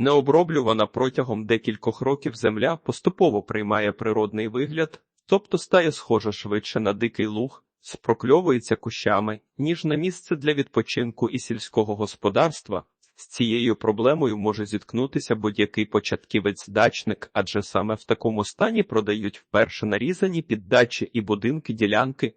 Необроблювана протягом декількох років земля поступово приймає природний вигляд, тобто стає схожа швидше на дикий луг, спрокльовується кущами, ніж на місце для відпочинку і сільського господарства. З цією проблемою може зіткнутися будь-який початківець-дачник, адже саме в такому стані продають вперше нарізані під дачі і будинки ділянки.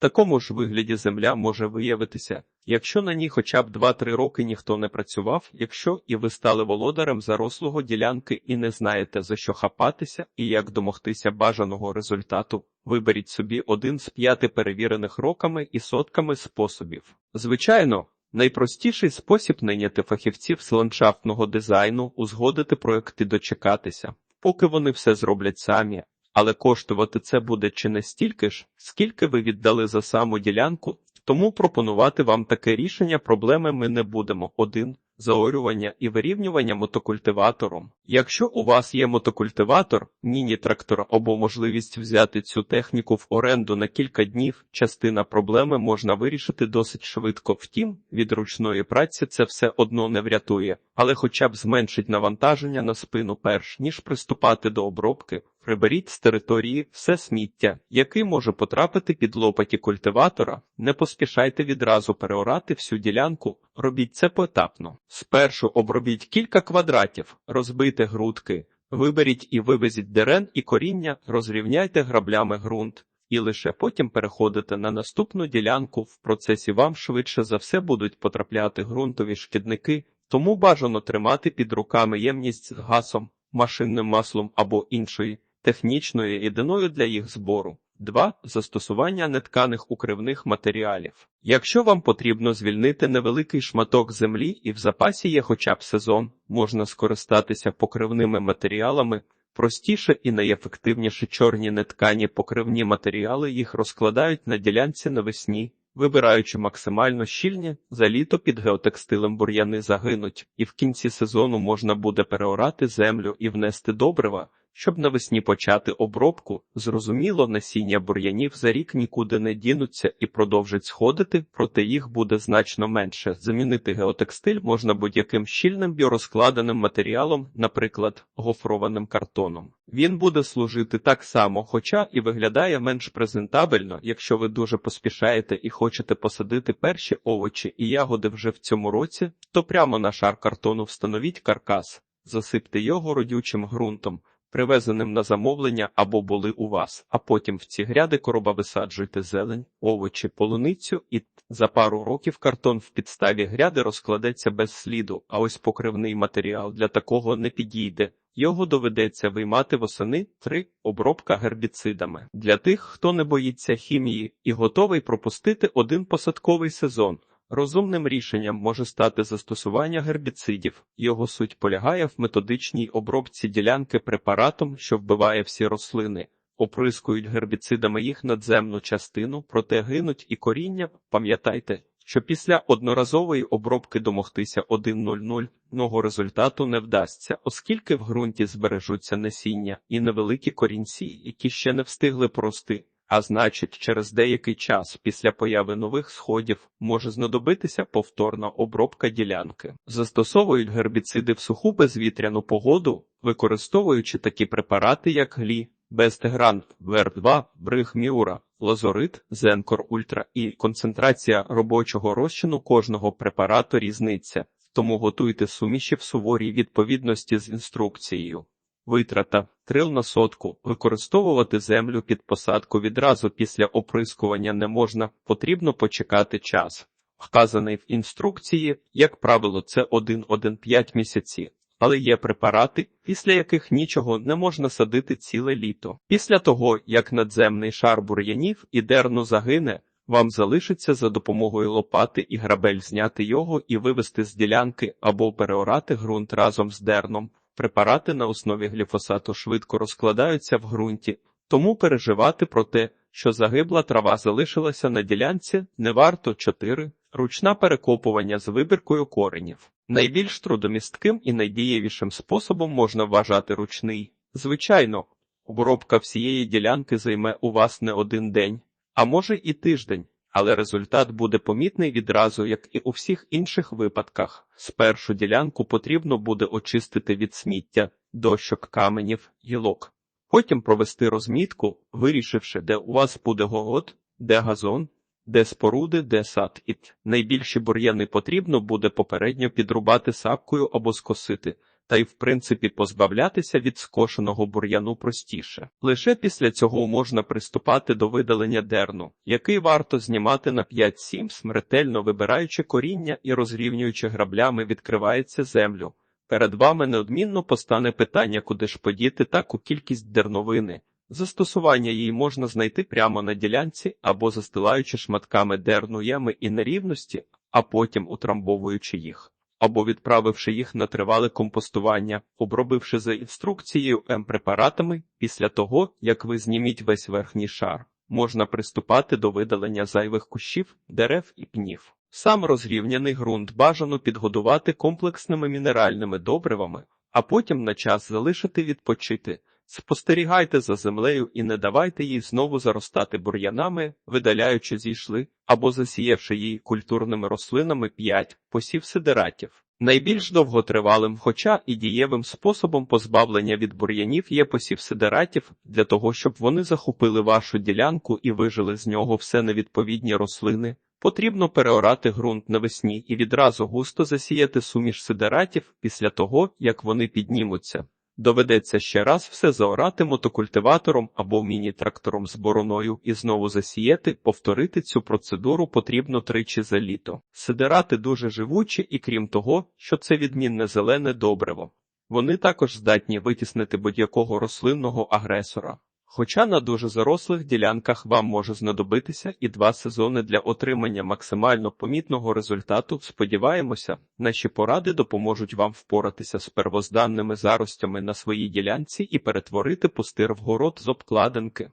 Такому ж вигляді земля може виявитися, якщо на ній хоча б 2-3 роки ніхто не працював, якщо і ви стали володарем зарослого ділянки і не знаєте за що хапатися і як домогтися бажаного результату, виберіть собі один з п'яти перевірених роками і сотками способів. Звичайно, найпростіший спосіб найняти фахівців з ландшафтного дизайну, узгодити проекти дочекатися, поки вони все зроблять самі. Але коштувати це буде чи не стільки ж, скільки ви віддали за саму ділянку, тому пропонувати вам таке рішення проблеми ми не будемо. Один заорювання і вирівнювання мотокультиватором. Якщо у вас є мотокультиватор, міні-трактор або можливість взяти цю техніку в оренду на кілька днів, частина проблеми можна вирішити досить швидко. Втім, від ручної праці це все одно не врятує, але хоча б зменшить навантаження на спину перш ніж приступати до обробки. Приберіть з території все сміття, який може потрапити під лопаті культиватора. Не поспішайте відразу переорати всю ділянку, робіть це поетапно. Спершу обробіть кілька квадратів, розбийте грудки, виберіть і вивезіть дерен і коріння, розрівняйте граблями ґрунт. І лише потім переходите на наступну ділянку. В процесі вам швидше за все будуть потрапляти ґрунтові шкідники, тому бажано тримати під руками ємність з газом, машинним маслом або іншої технічною єдиною для їх збору. 2. Застосування нетканих укривних матеріалів. Якщо вам потрібно звільнити невеликий шматок землі і в запасі є хоча б сезон, можна скористатися покривними матеріалами. Простіше і найефективніше чорні неткані покривні матеріали їх розкладають на ділянці навесні, вибираючи максимально щільні, за літо під геотекстилем бур'яни загинуть, і в кінці сезону можна буде переорати землю і внести добрива, щоб навесні почати обробку, зрозуміло, насіння бур'янів за рік нікуди не дінуться і продовжать сходити, проте їх буде значно менше. Замінити геотекстиль можна будь-яким щільним біорозкладеним матеріалом, наприклад, гофрованим картоном. Він буде служити так само, хоча і виглядає менш презентабельно, якщо ви дуже поспішаєте і хочете посадити перші овочі і ягоди вже в цьому році, то прямо на шар картону встановіть каркас, засипте його родючим ґрунтом привезеним на замовлення або були у вас, а потім в ці гряди короба висаджуйте зелень, овочі, полуницю, і за пару років картон в підставі гряди розкладеться без сліду, а ось покривний матеріал для такого не підійде. Його доведеться виймати восени 3. обробка гербіцидами для тих, хто не боїться хімії і готовий пропустити один посадковий сезон. Розумним рішенням може стати застосування гербіцидів. Його суть полягає в методичній обробці ділянки препаратом, що вбиває всі рослини, оприскують гербіцидами їх надземну частину, проте гинуть і коріння. Пам'ятайте, що після одноразової обробки домогтися 1.00 результату не вдасться, оскільки в ґрунті збережуться насіння і невеликі корінці, які ще не встигли прости. А значить, через деякий час після появи нових сходів може знадобитися повторна обробка ділянки. Застосовують гербіциди в суху безвітряну погоду, використовуючи такі препарати, як глі, Бестегран, Вер2, бригміура, Лазорит, Зенкор Ультра і концентрація робочого розчину кожного препарату різниця, тому готуйте суміші в суворій відповідності з інструкцією. Витрата трил на сотку. Використовувати землю під посадку відразу після оприскування не можна, потрібно почекати час. Вказаний в інструкції, як правило, це 1-1-5 місяці, але є препарати, після яких нічого не можна садити ціле літо. Після того, як надземний шар бур'янів і дерну загине, вам залишиться за допомогою лопати і грабель зняти його і вивести з ділянки або переорати ґрунт разом з дерном. Препарати на основі гліфосату швидко розкладаються в ґрунті, тому переживати про те, що загибла трава залишилася на ділянці, не варто 4. ручна перекопування з вибіркою коренів. Найбільш трудомістким і найдієвішим способом можна вважати ручний. Звичайно, обробка всієї ділянки займе у вас не один день, а може і тиждень. Але результат буде помітний відразу, як і у всіх інших випадках. Спершу ділянку потрібно буде очистити від сміття, дощок, каменів, гілок. Потім провести розмітку, вирішивши, де у вас буде город, де газон, де споруди, де сад. І найбільші бур'яни потрібно буде попередньо підрубати сапкою або скосити, та й в принципі позбавлятися від скошеного бур'яну простіше. Лише після цього можна приступати до видалення дерну, який варто знімати на 5-7 смертельно вибираючи коріння і розрівнюючи граблями відкривається землю. Перед вами неодмінно постане питання, куди ж подіти таку кількість дерновини. Застосування її можна знайти прямо на ділянці або застилаючи шматками дерну ями і нерівності, а потім утрамбовуючи їх, або відправивши їх на тривале компостування, обробивши за інструкцією М-препаратами, після того, як ви зніміть весь верхній шар, можна приступати до видалення зайвих кущів, дерев і пнів. Сам розрівняний ґрунт бажано підгодувати комплексними мінеральними добривами, а потім на час залишити відпочити. Спостерігайте за землею і не давайте їй знову заростати бур'янами, видаляючи зійшли або засіявши її культурними рослинами 5 посів сидератів. Найбільш довготривалим, хоча і дієвим способом позбавлення від бур'янів є посів сидератів для того, щоб вони захопили вашу ділянку і вижили з нього все невідповідні рослини. Потрібно переорати ґрунт навесні і відразу густо засіяти суміш сидератів після того, як вони піднімуться. Доведеться ще раз все заорати мотокультиватором або міні-трактором з бороною і знову засіяти, повторити цю процедуру потрібно тричі за літо. Сидерати дуже живучі і крім того, що це відмінне зелене добриво. Вони також здатні витіснити будь-якого рослинного агресора. Хоча на дуже зарослих ділянках вам може знадобитися і два сезони для отримання максимально помітного результату, сподіваємося, наші поради допоможуть вам впоратися з первозданними заростями на своїй ділянці і перетворити пустир в город з обкладинки.